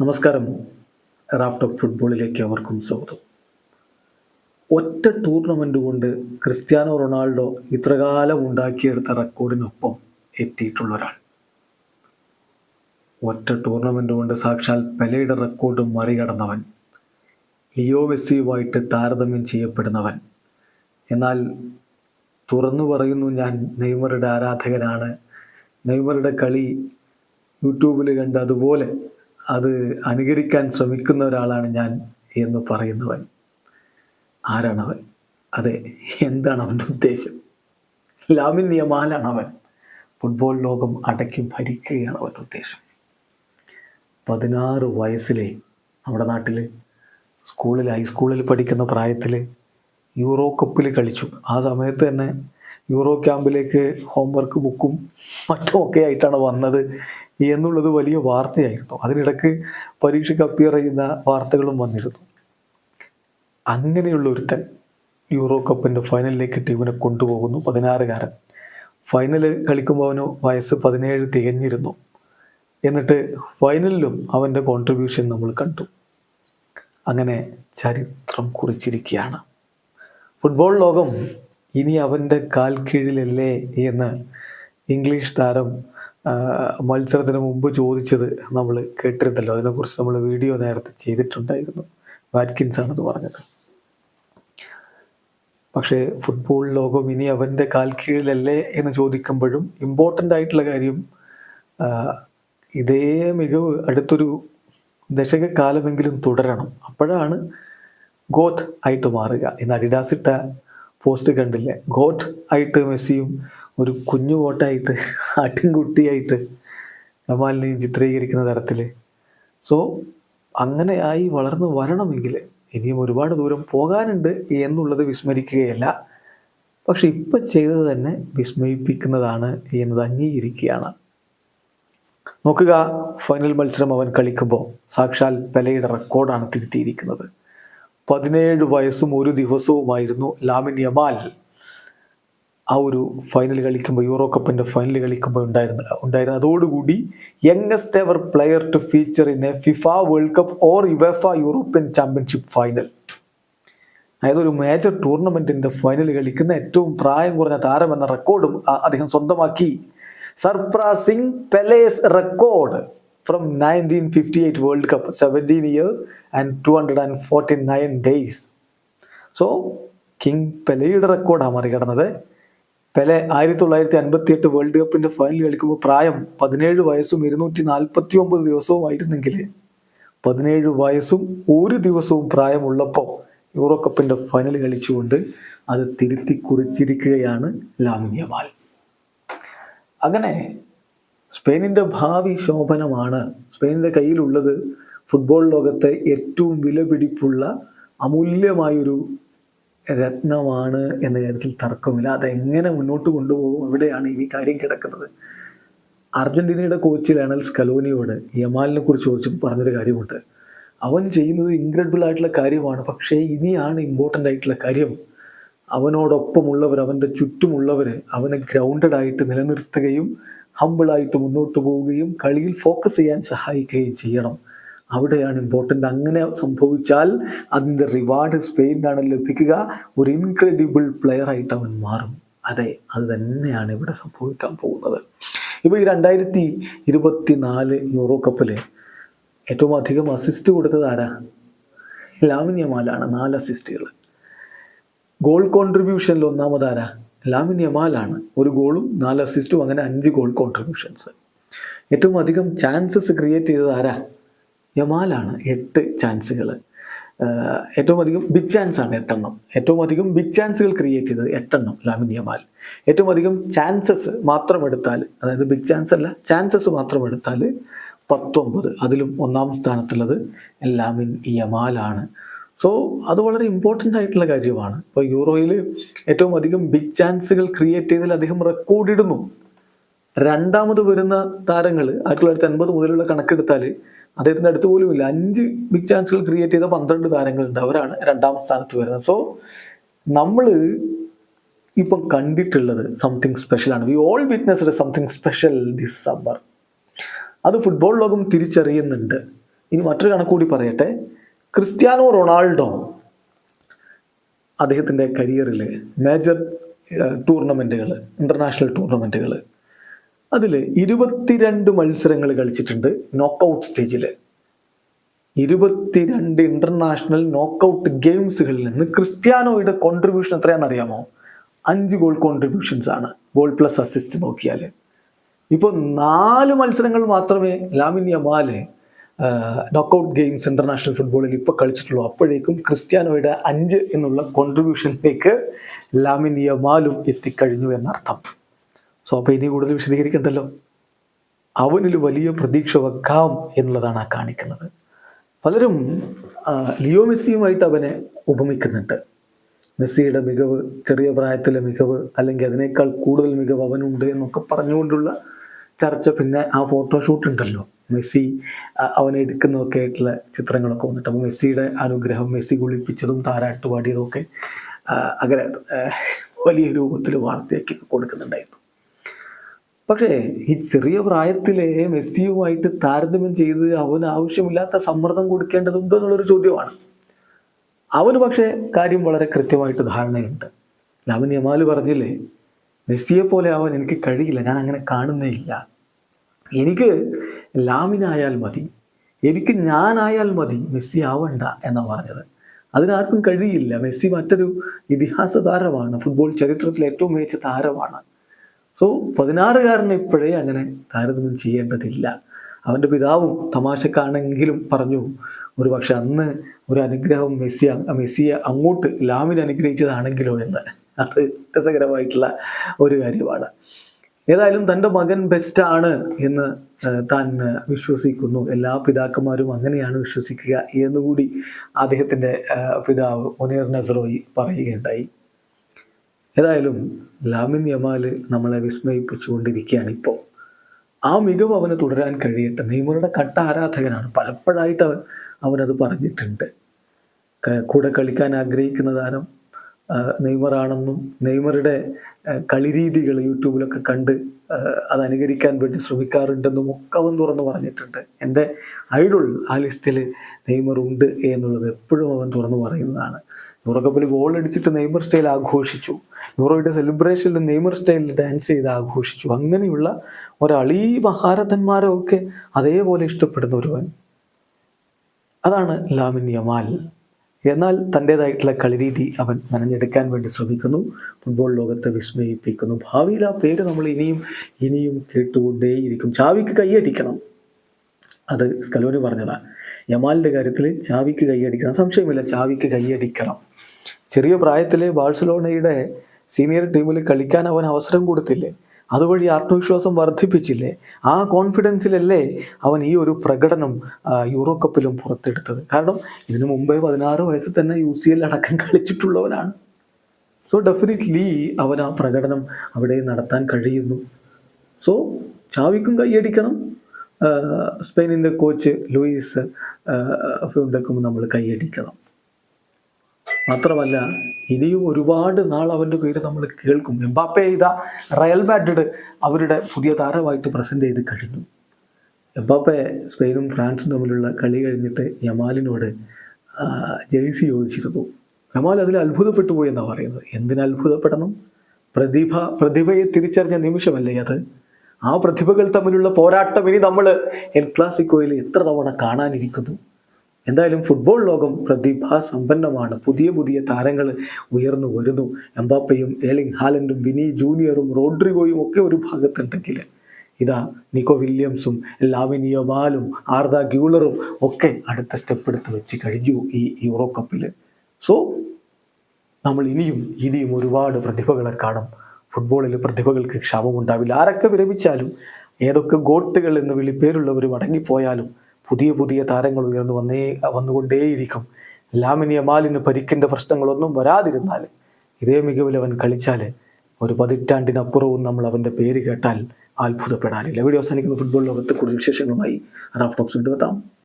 നമസ്കാരം. Raft of ഫുട്ബോളിലേക്ക് അവർക്കും സ്വാഗതം. ഒറ്റ ടൂർണമെന്റ് കൊണ്ട് ക്രിസ്ത്യാനോ റൊണാൾഡോ ഇത്രകാലം ഉണ്ടാക്കിയെടുത്ത റെക്കോർഡിനൊപ്പം എത്തിയിട്ടുള്ള ഒരാൾ. ഒറ്റ ടൂർണമെന്റ് കൊണ്ട് സാക്ഷാൽ പെലയുടെ റെക്കോർഡ് മറികടന്നവൻ ലിയോ മെസ്സിയുമായിട്ട് താരതമ്യം ചെയ്യപ്പെടുന്നവൻ. എന്നാൽ തുറന്നു പറയുന്നു ഞാൻ നെയ്മറുടെ ആരാധകനാണ്. നെയ്മറുടെ കളി യൂട്യൂബിൽ കണ്ട് അതുപോലെ അത് അനുകരിക്കാൻ ശ്രമിക്കുന്ന ഒരാളാണ് ഞാൻ എന്ന് പറയുന്നവൻ. ആരാണവൻ? അതെ എന്താണ് അവന്റെ ഉദ്ദേശം? ലാമിൻ നിയമാലാണ് അവൻ ഫുട്ബോൾ ലോകം അടക്കി ഭരിക്കുകയാണ് അവന്റെ ഉദ്ദേശം. പതിനാറ് വയസ്സിലെ നമ്മുടെ നാട്ടിൽ സ്കൂളിൽ ഹൈസ്കൂളിൽ പഠിക്കുന്ന പ്രായത്തിൽ യൂറോ കപ്പിൽ കളിച്ചു. ആ സമയത്ത് തന്നെ യൂറോ ക്യാമ്പിലേക്ക് ഹോംവർക്ക് ബുക്കും മറ്റുമൊക്കെ ആയിട്ടാണ് വന്നത്. എന്നുള്ളത് വലിയ വാർത്തയായിരുന്നു. അതിനിടക്ക് പരീക്ഷയ്ക്ക് അപ്പിയർ ചെയ്യുന്ന വാർത്തകളും വന്നിരുന്നു. അങ്ങനെയുള്ള ഒരുത്തൻ യൂറോ കപ്പിന്റെ ഫൈനലിലേക്ക് ടീമിനെ കൊണ്ടുപോകുന്നു. പതിനാറുകാരൻ. ഫൈനൽ കളിക്കുമ്പോൾ അവന് വയസ്സ് പതിനേഴ് തികഞ്ഞിരുന്നു. എന്നിട്ട് ഫൈനലിലും അവന്റെ കോൺട്രിബ്യൂഷൻ നമ്മൾ കണ്ടു. അങ്ങനെ ചരിത്രം കുറിച്ചിരിക്കുകയാണ്. ഫുട്ബോൾ ലോകം ഇനി അവന്റെ കാൽ കീഴിലല്ലേ എന്ന് ഇംഗ്ലീഷ് താരം മത്സരത്തിന് മുമ്പ് ചോദിച്ചത് നമ്മൾ കേട്ടിരുന്നല്ലോ. അതിനെക്കുറിച്ച് നമ്മൾ വീഡിയോ നേരത്തെ ചെയ്തിട്ടുണ്ടായിരുന്നു. വാറ്റ്കിൻസ് ആണെന്ന് പറഞ്ഞത്. പക്ഷേ ഫുട്ബോൾ ലോകം ഇനി അവന്റെ കാൽ കീഴിലല്ലേ എന്ന് ചോദിക്കുമ്പോഴും ഇമ്പോർട്ടന്റ് ആയിട്ടുള്ള കാര്യം ഇതേ മികവ് അടുത്തൊരു ദശകക്കാലമെങ്കിലും തുടരണം. അപ്പോഴാണ് ഗോട്ട് ആയിട്ട് മാറുക. ഇന്ന് അഡിഡാസ് ഇട്ട പോസ്റ്റ് കണ്ടില്ലേ? ഗോട്ട് ആയിട്ട് മെസ്സിയും ഒരു കുഞ്ഞു വോട്ടായിട്ട് ആട്ടിൻകുട്ടിയായിട്ട് കമാലിനെ ചിത്രീകരിക്കുന്ന തരത്തിൽ സോ അങ്ങനെ ആയി വളർന്നു വരണമെങ്കിൽ ഇനിയും ഒരുപാട് ദൂരം പോകാനുണ്ട് എന്നുള്ളത് വിസ്മരിക്കുകയല്ല. പക്ഷെ ഇപ്പം ചെയ്തത് തന്നെ വിസ്മയിപ്പിക്കുന്നതാണ് എന്നത് അംഗീകരിക്കുകയാണ്. നോക്കുക ഫൈനൽ മത്സരം അവൻ കളിക്കുമ്പോൾ സാക്ഷാൽ പെലയുടെ റെക്കോർഡാണ് തിരുത്തിയിരിക്കുന്നത്. പതിനേഴ് വയസ്സും ഒരു ദിവസവുമായിരുന്നു ലാമിൻ യമാൽ ആ ഒരു ഫൈനൽ കളിക്കുമ്പോൾ യൂറോ കപ്പിന്റെ ഫൈനൽ കളിക്കുമ്പോൾ ഉണ്ടായിരുന്ന ഉണ്ടായിരുന്ന അതോടുകൂടി youngest ever player to feature in a FIFA World Cup or UEFA European Championship final അതായത് ഒരു മേജർ ടൂർണമെന്റിന്റെ ഫൈനൽ കളിക്കുന്ന ഏറ്റവും പ്രായം കുറഞ്ഞ താരം എന്ന റെക്കോർഡും അദ്ദേഹം സ്വന്തമാക്കി. Surpassing Pele's record from nineteen fifty eight World Cup seventeen years and two hundred and forty nine days so king പെലയുടെ റെക്കോർഡാണ് മറികടന്നത്. പെലെ ആയിരത്തി തൊള്ളായിരത്തി അൻപത്തി എട്ട് വേൾഡ് കപ്പിന്റെ ഫൈനൽ കളിക്കുമ്പോൾ പ്രായം പതിനേഴ് വയസ്സും ഇരുന്നൂറ്റി നാൽപ്പത്തി ഒമ്പത് ദിവസവും ആയിരുന്നെങ്കിൽ പതിനേഴ് വയസ്സും ഒരു ദിവസവും പ്രായമുള്ളപ്പോൾ യൂറോ കപ്പിന്റെ ഫൈനൽ കളിച്ചുകൊണ്ട് അത് തിരുത്തി കുറിച്ചിരിക്കുകയാണ് ലാമ്യമാൽ അങ്ങനെ സ്പെയിനിന്റെ ഭാവി ശോഭനമാണ് സ്പെയിനിന്റെ കയ്യിലുള്ളത് ഫുട്ബോൾ ലോകത്തെ ഏറ്റവും വിലപിടിപ്പുള്ള അമൂല്യമായൊരു രത്നമാണ് എന്ന കാര്യത്തിൽ തർക്കമില്ല. അതെങ്ങനെ മുന്നോട്ട് കൊണ്ടുപോകും? എവിടെയാണ് ഈ കാര്യം കിടക്കുന്നത്? അർജന്റീനയുടെ കോച്ച് ലയണൽ സ്കലോനിയോട് യമാലിനെ കുറിച്ച് ചോദിച്ചപ്പോൾ പറഞ്ഞൊരു കാര്യമുണ്ട്. അവൻ ചെയ്യുന്നത് ഇൻക്രെഡിബിൾ ആയിട്ടുള്ള കാര്യമാണ്. പക്ഷേ ഇനിയാണ് ഇമ്പോർട്ടന്റ് ആയിട്ടുള്ള കാര്യം. അവനോടൊപ്പമുള്ളവർ അവന്റെ ചുറ്റുമുള്ളവർ അവനെ ഗ്രൗണ്ടഡ് ആയിട്ട് നിലനിർത്തുകയും ഹമ്പിളായിട്ട് മുന്നോട്ട് പോവുകയും കളിയിൽ ഫോക്കസ് ചെയ്യാൻ സഹായിക്കുകയും ചെയ്യണം. അവിടെയാണ് ഇമ്പോർട്ടന്റ് അങ്ങനെ സംഭവിച്ചാൽ അതിന്റെ റിവാർഡ് സ്പെയിനാണ് ലഭിക്കുക. ഒരു ഇൻക്രെഡിബിൾ പ്ലെയർ ആയിട്ട് അവൻ മാറും. അതെ അത് തന്നെയാണ് ഇവിടെ സംഭവിക്കാൻ പോകുന്നത്. ഇപ്പോൾ ഈ രണ്ടായിരത്തി ഇരുപത്തി നാല് യൂറോ കപ്പിൽ ഏറ്റവും അധികം അസിസ്റ്റ് കൊടുത്തത് ആരാ? ലാമിനിയമാലാണ് നാല് അസിസ്റ്റുകൾ ഗോൾ കോൺട്രിബ്യൂഷനിൽ ഒന്നാമതാരാ ലാമിൻ യമാലാണ് ഒരു ഗോളും നാല് അസിസ്റ്റും അങ്ങനെ അഞ്ച് ഗോൾ കോൺട്രിബ്യൂഷൻസ് ഏറ്റവും അധികം ചാൻസസ് ക്രിയേറ്റ് ചെയ്തത് ആരാ? യമാലാണ് എട്ട് ചാൻസുകൾ ഏറ്റവും അധികം ബിഗ് ചാൻസ് ആണ് എട്ടെണ്ണം. ഏറ്റവും അധികം ബിഗ് ചാൻസുകൾ ക്രിയേറ്റ് ചെയ്തത് എട്ടെണ്ണം ലാമിൻ യമാൽ. ഏറ്റവും അധികം ചാൻസസ് മാത്രം എടുത്താൽ അതായത് ബിഗ് ചാൻസ് അല്ല ചാൻസസ് മാത്രം എടുത്താൽ പത്തൊമ്പത്. അതിലും ഒന്നാം സ്ഥാനത്തുള്ളത് ലാമിൻ യമാലാണ്. സോ അത് വളരെ ഇമ്പോർട്ടന്റ് ആയിട്ടുള്ള കാര്യമാണ്. ഇപ്പോൾ യൂറോയിൽ ഏറ്റവും അധികം ബിഗ് ചാൻസുകൾ ക്രിയേറ്റ് ചെയ്തതിൽ അദ്ദേഹം റെക്കോർഡ് ഇടുന്നു. രണ്ടാമത് വരുന്ന താരങ്ങൾ ആയിരത്തി തൊള്ളായിരത്തി അൻപത് മുതലുള്ള കണക്കെടുത്താൽ അദ്ദേഹത്തിന്റെ അടുത്ത് പോലും ഇല്ല. അഞ്ച് ബിഗ് ചാൻസുകൾ ക്രിയേറ്റ് ചെയ്ത പന്ത്രണ്ട് താരങ്ങളുണ്ട് അവരാണ് രണ്ടാം സ്ഥാനത്ത് വരുന്നത്. സോ നമ്മൾ ഇപ്പം കണ്ടിട്ടുള്ളത് സംതിങ് സ്പെഷ്യലാണ് we all witnessed something special this summer അത് ഫുട്ബോൾ ലോകം തിരിച്ചറിയുന്നുണ്ട്. ഇനി മറ്റൊരു കണക്ക് കൂടി പറയട്ടെ. ക്രിസ്ത്യാനോ റൊണാൾഡോ അദ്ദേഹത്തിന്റെ കരിയറിൽ മേജർ ടൂർണമെന്റുകൾ ഇന്റർനാഷണൽ ടൂർണമെന്റുകൾ അതിൽ ഇരുപത്തിരണ്ട് മത്സരങ്ങൾ കളിച്ചിട്ടുണ്ട് നോക്കൗട്ട് സ്റ്റേജിൽ ഇരുപത്തിരണ്ട് ഇന്റർനാഷണൽ നോക്കൗട്ട് ഗെയിംസുകളിൽ നിന്ന് ക്രിസ്ത്യാനോയുടെ കോൺട്രിബ്യൂഷൻ എത്രയാണെന്ന് അറിയാമോ അഞ്ച് ഗോൾ കോൺട്രിബ്യൂഷൻസ് ആണ്. ഗോൾ പ്ലസ് അസിസ്റ്റ് നോക്കിയാൽ ഇപ്പോൾ നാല് മത്സരങ്ങൾ മാത്രമേ Lamine Yamal knockout games international ഫുട്ബോളിൽ ഇപ്പോൾ കളിച്ചിട്ടുള്ളൂ. അപ്പോഴേക്കും ക്രിസ്ത്യാനോയുടെ അഞ്ച് എന്നുള്ള കോൺട്രിബ്യൂഷനിലേക്ക് ലാമിൻ യമാലും എത്തിക്കഴിഞ്ഞു എന്നർത്ഥം. സോ അപ്പോൾ ഇനി കൂടുതൽ വിശദീകരിക്കണ്ടല്ലോ? അവനിൽ വലിയ പ്രതീക്ഷ വെക്കാം എന്നുള്ളതാണ് ആ കാണിക്കുന്നത്. പലരും ലിയോ മെസ്സിയുമായിട്ട് അവനെ ഉപമിക്കുന്നുണ്ട്. മെസ്സിയുടെ മികവ് ചെറിയ പ്രായത്തിലെ മികവ് അല്ലെങ്കിൽ അതിനേക്കാൾ കൂടുതൽ മികവ് അവനുണ്ട് എന്നൊക്കെ പറഞ്ഞുകൊണ്ടുള്ള ചർച്ച പിന്നെ ആ ഫോട്ടോഷൂട്ട് ഉണ്ടല്ലോ. മെസ്സി അവനെ എടുക്കുന്നതൊക്കെ ആയിട്ടുള്ള ചിത്രങ്ങളൊക്കെ വന്നിട്ട് അപ്പോൾ മെസ്സിയുടെ അനുഗ്രഹം മെസ്സി കുളിപ്പിച്ചതും താരാട്ട് പാടിയതും ഒക്കെ അങ്ങനെ വലിയ രൂപത്തിൽ വാർത്തയാക്കി കൊടുക്കുന്നുണ്ടായിരുന്നു. പക്ഷേ ഈ ചെറിയ പ്രായത്തിലെ മെസ്സിയുമായിട്ട് താരതമ്യം ചെയ്ത് അവന് ആവശ്യമില്ലാത്ത സമ്മർദ്ദം കൊടുക്കേണ്ടതുണ്ടോ എന്നുള്ളൊരു ചോദ്യമാണ്. അവന് പക്ഷേ കാര്യം വളരെ കൃത്യമായിട്ട് ധാരണയുണ്ട്. ലാമിൻ യമാൽ പറഞ്ഞില്ലേ മെസ്സിയെ പോലെ ആവാൻ എനിക്ക് കഴിയില്ല ഞാൻ അങ്ങനെ കാണുന്നേ ഇല്ല. എനിക്ക് ലാമിനായാൽ മതി എനിക്ക് ഞാനായാൽ മതി മെസ്സി ആവണ്ട എന്നാണ് പറഞ്ഞത്. അതിനാർക്കും കഴിയില്ല. മെസ്സി മറ്റൊരു ഇതിഹാസ താരമാണ് ഫുട്ബോൾ ചരിത്രത്തിലെ ഏറ്റവും മികച്ച താരമാണ്. സോ പതിനാറുകാരനെ ഇപ്പോഴേ അങ്ങനെ താരതമ്യം ചെയ്യേണ്ടതില്ല. അവന്റെ പിതാവും തമാശക്കാണെങ്കിലും പറഞ്ഞു ഒരു പക്ഷെ അന്ന് ഒരു അനുഗ്രഹം മെസ്സി മെസ്സിയെ അങ്ങോട്ട് ലാമിന് അനുഗ്രഹിച്ചതാണെങ്കിലോ എന്ന്. അത് രസകരമായിട്ടുള്ള ഒരു കാര്യമാണ്. ഏതായാലും തന്റെ മകൻ ബെസ്റ്റാണ് എന്ന് താൻ വിശ്വസിക്കുന്നു. എല്ലാ പിതാക്കന്മാരും അങ്ങനെയാണ് വിശ്വസിക്കുക എന്നുകൂടി അദ്ദേഹത്തിന്റെ പിതാവ് മുനീർ നസറോയി പറയുകയുണ്ടായി. ഏതായാലും ലാമിൻ യമാൽ നമ്മളെ വിസ്മയിപ്പിച്ചുകൊണ്ടിരിക്കുകയാണ് ഇപ്പോൾ. ആ മികവ് അവന് തുടരാൻ കഴിയട്ടെ. നെയ്മറുടെ കട്ട ആരാധകനാണ്. പലപ്പോഴായിട്ട് അവൻ അവനത് പറഞ്ഞിട്ടുണ്ട്. കൂടെ കളിക്കാൻ ആഗ്രഹിക്കുന്ന താരം നെയ്മറാണെന്നും നെയ്മറുടെ കളിരീതികൾ യൂട്യൂബിലൊക്കെ കണ്ട് അത് അനുകരിക്കാൻ വേണ്ടി ശ്രമിക്കാറുണ്ടെന്നും ഒക്കെ അവൻ തുറന്നു പറഞ്ഞിട്ടുണ്ട്. എന്റെ ഐഡോൾ ആ ലിസ്റ്റിൽ നെയ്മർ ഉണ്ട് എന്നുള്ളത് എപ്പോഴും അവൻ തുറന്നു പറയുന്നതാണ്. യൂറോ കപ്പിൽ ഗോൾ അടിച്ചിട്ട് നെയ്മർ സ്റ്റൈൽ ആഘോഷിച്ചു. യൂറോയുടെ സെലിബ്രേഷനിൽ നെയ്മർ സ്റ്റൈലിൽ ഡാൻസ് ചെയ്ത് ആഘോഷിച്ചു. അങ്ങനെയുള്ള ഒരളീ മഹാരഥന്മാരൊക്കെ അതേപോലെ ഇഷ്ടപ്പെടുന്ന ഒരുവൻ അതാണ് ലാമിൻ യമാൽ. എന്നാൽ തന്റെതായിട്ടുള്ള കളിരീതി അവൻ മെനഞ്ഞെടുക്കാൻ വേണ്ടി ശ്രമിക്കുന്നു. ഫുട്ബോൾ ലോകത്തെ വിസ്മയിപ്പിക്കുന്നു. ഭാവിയിൽ ആ പേര് നമ്മൾ ഇനിയും ഇനിയും കേട്ടുകൊണ്ടേയിരിക്കും. ചാവിക്ക് കൈയടിക്കണം. അത് സ്കലോനി പറഞ്ഞതാണ് യമാലിന്റെ കാര്യത്തിൽ ചാവിക്ക് കൈയടിക്കണം. സംശയമില്ല ചാവിക്ക് കൈയടിക്കണം. ചെറിയ പ്രായത്തിൽ ബാഴ്സലോണയുടെ സീനിയർ ടീമിൽ കളിക്കാൻ അവൻ അവസരം കൊടുത്തില്ലേ? അതുവഴി ആത്മവിശ്വാസം വർദ്ധിപ്പിച്ചില്ലേ? ആ കോൺഫിഡൻസിലല്ലേ അവൻ ഈ ഒരു പ്രകടനം യൂറോ കപ്പിലും പുറത്തെടുത്തത്. കാരണം ഇതിനു മുമ്പേ പതിനാറ് വയസ്സിൽ തന്നെ യു സി എൽ അടക്കം കളിച്ചിട്ടുള്ളവനാണ്. സോ ഡെഫിനറ്റ്ലി അവൻ ആ പ്രകടനം അവിടെ നടത്താൻ കഴിയുന്നു. സോ ചാവിക്കും കൈയടിക്കണം. സ്പെയിനിന്റെ കോച്ച് ലൂയിസ് ഫിൻഡക്കും നമ്മൾ കൈയടിക്കണം. മാത്രമല്ല ഇനിയും ഒരുപാട് നാൾ അവന്റെ പേര് നമ്മൾ കേൾക്കും. എംബാപ്പെ ഇതാ റയൽ മാഡ്രിഡ് അവരുടെ പുതിയ താരമായിട്ട് പ്രസന്റ് ചെയ്ത് കഴിഞ്ഞു. എംബാപ്പെ സ്പെയിനും ഫ്രാൻസും തമ്മിലുള്ള കളി കഴിഞ്ഞിട്ട് യമാലിനോട് ജേഴ്സി ചോദിച്ചിരുന്നു. യമാൽ അതിൽ അത്ഭുതപ്പെട്ടു പോയി എന്നാണ് പറയുന്നത്? എന്തിനത്ഭുതപ്പെടണം പ്രതിഭ പ്രതിഭയെ തിരിച്ചറിഞ്ഞ നിമിഷമല്ലേ അത്? ആ പ്രതിഭകൾ തമ്മിലുള്ള പോരാട്ടം ഇനി നമ്മൾ എൽ ക്ലാസിക്കോയിൽ എത്ര തവണ കാണാനിരിക്കുന്നു? എന്തായാലും ഫുട്ബോൾ ലോകം പ്രതിഭാസമ്പന്നമാണ്. പുതിയ പുതിയ താരങ്ങൾ ഉയർന്നു വരുന്നു. എംബാപ്പയും ഏലിംഗ് ഹാലൻഡും വിനി ജൂനിയറും റോഡ്രിഗോയും ഒക്കെ ഒരു ഭാഗത്തുണ്ടെങ്കിൽ ഇതാ നിക്കോ വില്യംസും ലാവിനിയോബാലും ആർദ ഗ്യൂളറും ഒക്കെ അടുത്ത സ്റ്റെപ്പ് എടുത്ത് വെച്ച് കഴിഞ്ഞു ഈ യൂറോ കപ്പിൽ സോ നമ്മൾ ഇനിയും ഇനിയും ഒരുപാട് പ്രതിഭകളെ കാണും. ഫുട്ബോളിൽ പ്രതിഭകൾക്ക് ക്ഷാമമുണ്ടാവില്ല ആരൊക്കെ വിരമിച്ചാലും ഏതൊക്കെ ഗോട്ടുകൾ എന്ന് വിളിപ്പേരുള്ളവർ മടങ്ങിപ്പോയാലും പുതിയ പുതിയ താരങ്ങൾ ഉയർന്നു വന്നേ വന്നുകൊണ്ടേയിരിക്കും. ലാമിനിയ അമാലിന് പരിക്കിന്റെ പ്രശ്നങ്ങളൊന്നും വരാതിരുന്നാൽ ഇതേ മികവിൽ അവൻ കളിച്ചാൽ ഒരു പതിറ്റാണ്ടിനപ്പുറവും നമ്മൾ അവന്റെ പേര് കേട്ടാൽ അത്ഭുതപ്പെടാനില്ല. വീഡിയോ അവസാനിക്കുന്ന. ഫുട്ബോൾ ലോകത്ത് കൂടുതൽ വിശേഷങ്ങളുമായി റാഫ് ടോക്സ് കൊണ്ടുവെത്താം